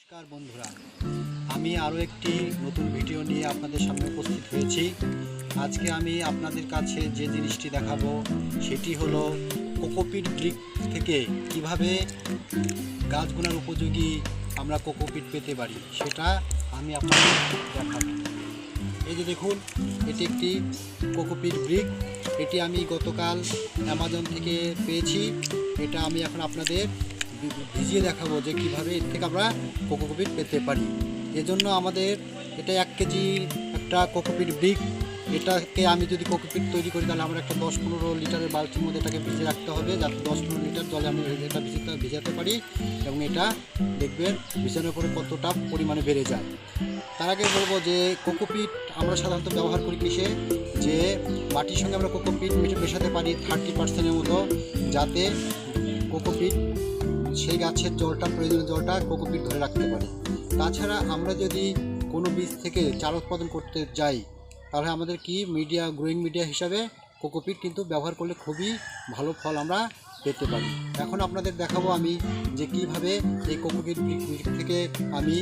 নমস্কার বন্ধুরা। আমি আরও একটি নতুন ভিডিও নিয়ে আপনাদের সামনে উপস্থিত হয়েছি। আজকে আমি আপনাদের কাছে যে জিনিসটি দেখাবো, সেটি হলো কোকোপিট ব্রিক থেকে কীভাবে গাছ বোনার উপযোগী আমরা কোকোপিট পেতে পারি, সেটা আমি আপনাদের দেখাবো। এই যে দেখুন, এটি একটি কোকোপিট ব্রিক এটি আমি গতকাল অ্যামাজন থেকে পেয়েছি। এটা আমি এখন আপনাদের ভিজিয়ে দেখাবো যে কীভাবে এর থেকে আমরা কোকোপিট পেতে পারি। এজন্য আমাদের এটা এক কেজি একটা কোকোপিট ব্রিক এটাকে আমি যদি কোকোপিট তৈরি করি তাহলে আমার একটা দশ পনেরো লিটারের বালতির মধ্যে এটাকে ভিজে রাখতে হবে, যাতে দশ পনেরো লিটার জলে আমি এটা ভিজাতে ভিজাতে পারি এবং এটা দেখবেন ভিজানোর পরে কতটা পরিমাণে বেড়ে যায়। তার আগে বলব যে কোকোপিট আমরা সাধারণত ব্যবহার করি কিসে? যে মাটির সঙ্গে আমরা কোকোপিট মিশে মেশাতে পারি থার্টি পার্সেন্টের মতো, যাতে কোকোপিট সেই গাছের জলটা, প্রয়োজনীয় জলটা কোকোপিট ধরে রাখতে পারে। তাছাড়া আমরা যদি কোনো বীজ থেকে চারা উৎপাদন করতে যাই, তাহলে আমাদের কি মিডিয়া, গ্রোয়িং মিডিয়া হিসাবে কোকোপিট কিন্তু ব্যবহার করলে খুবই ভালো ফল আমরা পেতে পারি। এখন আপনাদের দেখাবো আমি যে কীভাবে এই কোকোপিট থেকে আমি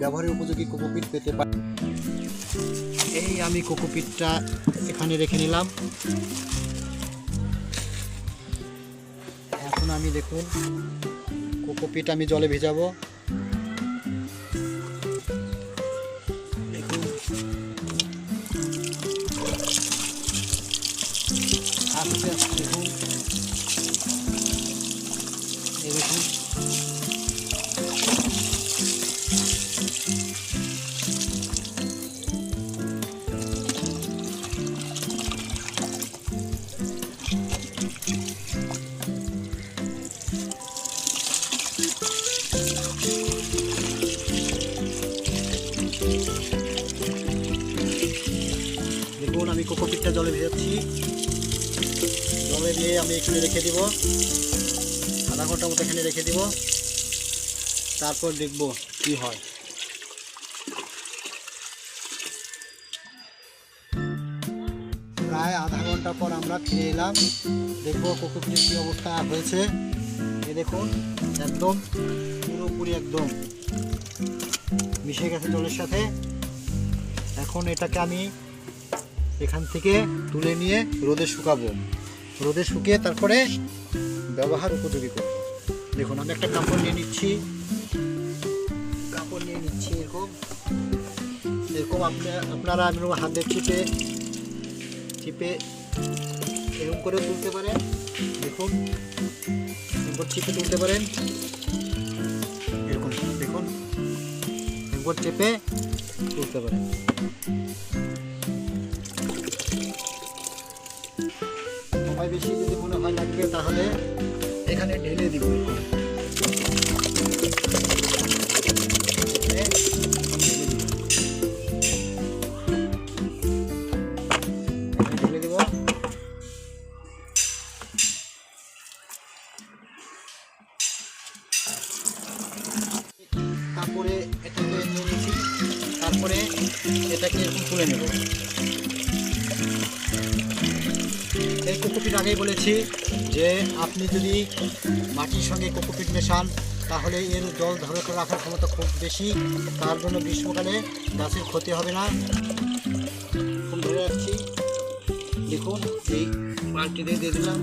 ব্যবহারের উপযোগী কোকোপিট পেতে পারি। এই আমি কোকোপিটটা এখানে রেখে নিলাম। এখন আমি দেখুন কোকোপিট আমি জলে ভেজাবো। আমি কোকোপিটটা জলে ভেজাচ্ছি। জলে দিয়ে আমি এখানে রেখে দিব। আধা ঘণ্টা মতো এখানে রেখে দিব। তারপর দেখব কি হয়। প্রায় আধা ঘণ্টা পর আমরা ফিরে এলাম। দেখব কোকোপিটের কী অবস্থা হয়েছে। এ দেখুন, একদম, পুরোপুরি একদম। মিশে গেছে জলের সাথে। এখন এটাকে আমি এখান থেকে তুলে নিয়ে রোদে শুকাবো। রোদে শুকিয়ে তারপরে ব্যবহার উপযোগী করব। দেখুন, আমি একটা কাপড় নিয়ে নিচ্ছি। কাপড় নিয়ে নিচ্ছি, এরকম। এরকম আপনি, আপনারা আমি হাতে চিপে চিপে এরকম করে তুলতে পারেন। দেখুন, এরকম চিপে তুলতে পারেন। এরকম, দেখুন, এরকম চেপে তুলতে পারেন। বেশি যদি মনে হয় লাগবে, তাহলে এখানে ঢেলে দিব। তারপরে এটাকে নিয়ে নিচ্ছি তারপরে এটাকে তুলে নেব। কোকোপিট আগেই বলেছি যে আপনি যদি মাটির সঙ্গে কোকোপিট মেশান, তাহলে এর জল ধরে রাখার ক্ষমতা খুব বেশি। তার জন্য গ্রীষ্মকালে গাছের ক্ষতি হবে না। খুব ধরে রাখছি। দেখুন এই বালতিতে দিয়ে দিলাম।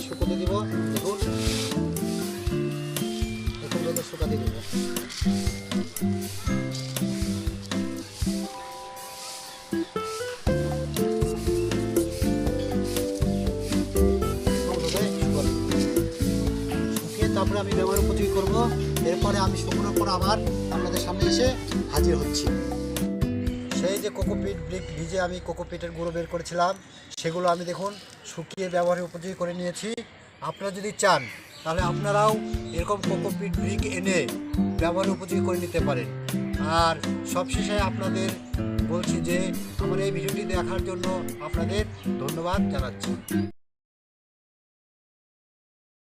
রোদে শুকোতে দিব। দেখুন। এরকম রোদে শুকাতে দিব। তারপরে আমি ব্যবহার উপযোগী করব। এরপরে আমি শুকনোর পর আবার আপনাদের সামনে এসে হাজির হচ্ছি। সেই যে কোকোপিট ব্রিক ভিজে আমি কোকোপিটের গুঁড়ো বের করেছিলাম, সেগুলো আমি দেখুন শুকিয়ে ব্যবহারের উপযোগী করে নিয়েছি। আপনারা যদি চান, তাহলে আপনারাও এরকম কোকোপিট ব্রিক এনে ব্যবহারের উপযোগী করে নিতে পারেন। আর সবশেষে আপনাদের বলছি যে, আমার এই ভিডিওটি দেখার জন্য আপনাদের ধন্যবাদ জানাচ্ছি।